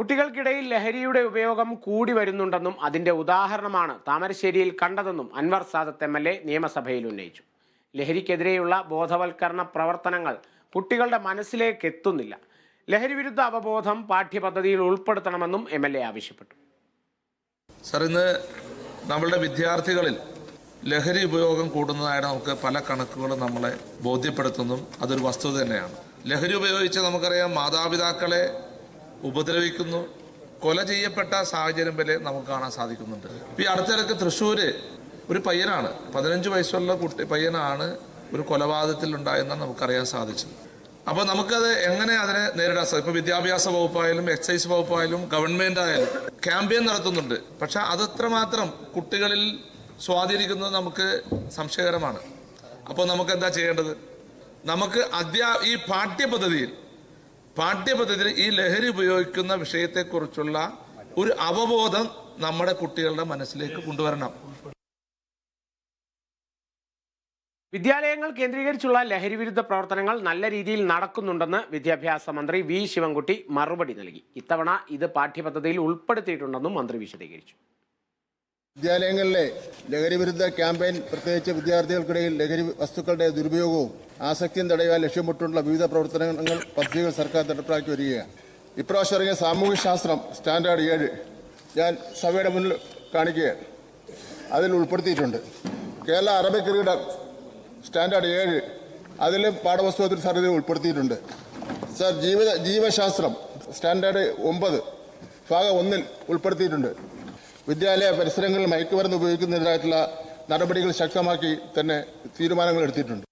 കുട്ടികൾക്കിടയിൽ ലഹരിയുടെ ഉപയോഗം കൂടി വരുന്നുണ്ടെന്നും അതിന്റെ ഉദാഹരണമാണ് താമരശ്ശേരിയിൽ കണ്ടതെന്നും Anwar Sadath M L A നിയമസഭയിൽ ഉന്നയിച്ചു. ലഹരിക്കെതിരെയുള്ള ബോധവൽക്കരണ പ്രവർത്തനങ്ങൾ കുട്ടികളുടെ മനസ്സിലേക്ക് എത്തുന്നില്ല. ലഹരി വിരുദ്ധ അവബോധം പാഠ്യപദ്ധതിയിൽ ഉൾപ്പെടുത്തണമെന്നും എം എൽ എ ആവശ്യപ്പെട്ടു. സർ ഇന്ന് നമ്മളുടെ വിദ്യാർത്ഥികളിൽ ലഹരി ഉപയോഗം കൂടുന്നതായിട്ട് നമുക്ക് പല കണക്കുകളും നമ്മളെ ബോധ്യപ്പെടുത്തുന്നതും അതൊരു വസ്തുത തന്നെയാണ്. ലഹരി ഉപയോഗിച്ച് നമുക്കറിയാം മാതാപിതാക്കളെ ഉപദ്രവിക്കുന്നു. കൊല ചെയ്യപ്പെട്ട സാഹചര്യം വരെ നമുക്ക് കാണാൻ സാധിക്കുന്നുണ്ട്. ഈ അടുത്തിടക്ക് തൃശ്ശൂര് ഒരു പയ്യനാണ്. പതിനഞ്ച് വയസ്സുള്ള കുട്ടി പയ്യനാണ് ഒരു കൊലപാതകത്തിൽ ഉണ്ടായെന്നാണ് നമുക്കറിയാൻ സാധിച്ചത്. അപ്പോൾ നമുക്കത് എങ്ങനെ അതിനെ നേരിടാൻ സാധിക്കും? ഇപ്പോൾ വിദ്യാഭ്യാസ വകുപ്പായാലും എക്സൈസ് വകുപ്പായാലും ഗവൺമെന്റ് ആയാലും ക്യാമ്പയിൻ നടത്തുന്നുണ്ട്. പക്ഷെ അതത്രമാത്രം കുട്ടികളിൽ സ്വാധീനിക്കുന്നത് നമുക്ക് സംശയകരമാണ്. അപ്പോൾ നമുക്ക് എന്താ ചെയ്യേണ്ടത്? നമുക്ക് അധ്യാ ഈ പാഠ്യപദ്ധതിയിൽ പാഠ്യപദ്ധതിയിൽ ഈ ലഹരി ഉപയോഗിക്കുന്ന വിഷയത്തെക്കുറിച്ചുള്ള ഒരു അവബോധം നമ്മുടെ കുട്ടികളുടെ മനസ്സിലേക്ക് കൊണ്ടുവരണം. വിദ്യാലയങ്ങൾ കേന്ദ്രീകരിച്ചുള്ള ലഹരി വിരുദ്ധ പ്രവർത്തനങ്ങൾ നല്ല രീതിയിൽ നടക്കുന്നുണ്ടെന്ന് വിദ്യാഭ്യാസ മന്ത്രി വി ശിവൻകുട്ടി മറുപടി നൽകി. ഇത്തവണ ഇത് പാഠ്യപദ്ധതിയിൽ ഉൾപ്പെടുത്തിയിട്ടുണ്ടെന്നും മന്ത്രി വിശദീകരിച്ചു. വിദ്യാലയങ്ങളിലെ ലഹരി വിരുദ്ധ ക്യാമ്പയിൻ പ്രത്യേകിച്ച് വിദ്യാർത്ഥികൾക്കിടയിൽ ലഹരി വസ്തുക്കളുടെ ദുരുപയോഗവും ആസക്തിയും തടയാൻ ലക്ഷ്യമിട്ടുള്ള വിവിധ പ്രവർത്തനങ്ങൾ പദ്ധതികൾ സർക്കാർ നടപ്പിലാക്കി വരികയാണ്. ഇപ്രാവശ്യം ഇറങ്ങിയ സാമൂഹ്യ ശാസ്ത്രം സ്റ്റാൻഡേർഡ് ഏഴ് ഞാൻ സഭയുടെ മുന്നിൽ കാണിക്കുകയാണ്. അതിൽ ഉൾപ്പെടുത്തിയിട്ടുണ്ട്. കേരള അറബിക് കിരീടം സ്റ്റാൻഡേർഡ് ഏഴ് അതിലും പാഠപുസ്തകത്തിൽ സാർ ഇത് ഉൾപ്പെടുത്തിയിട്ടുണ്ട്. സാർ ജീവിത ജീവശാസ്ത്രം സ്റ്റാൻഡേർഡ് ഒമ്പത് ഭാഗം ഒന്നിൽ ഉൾപ്പെടുത്തിയിട്ടുണ്ട്. വിദ്യാലയ പരിസരങ്ങളിൽ മയക്കുമരുന്ന് ഉപയോഗിക്കുന്നതിനായിട്ടുള്ള നടപടികൾ ശക്തമാക്കി തന്നെ തീരുമാനങ്ങൾ എടുത്തിട്ടുണ്ട്.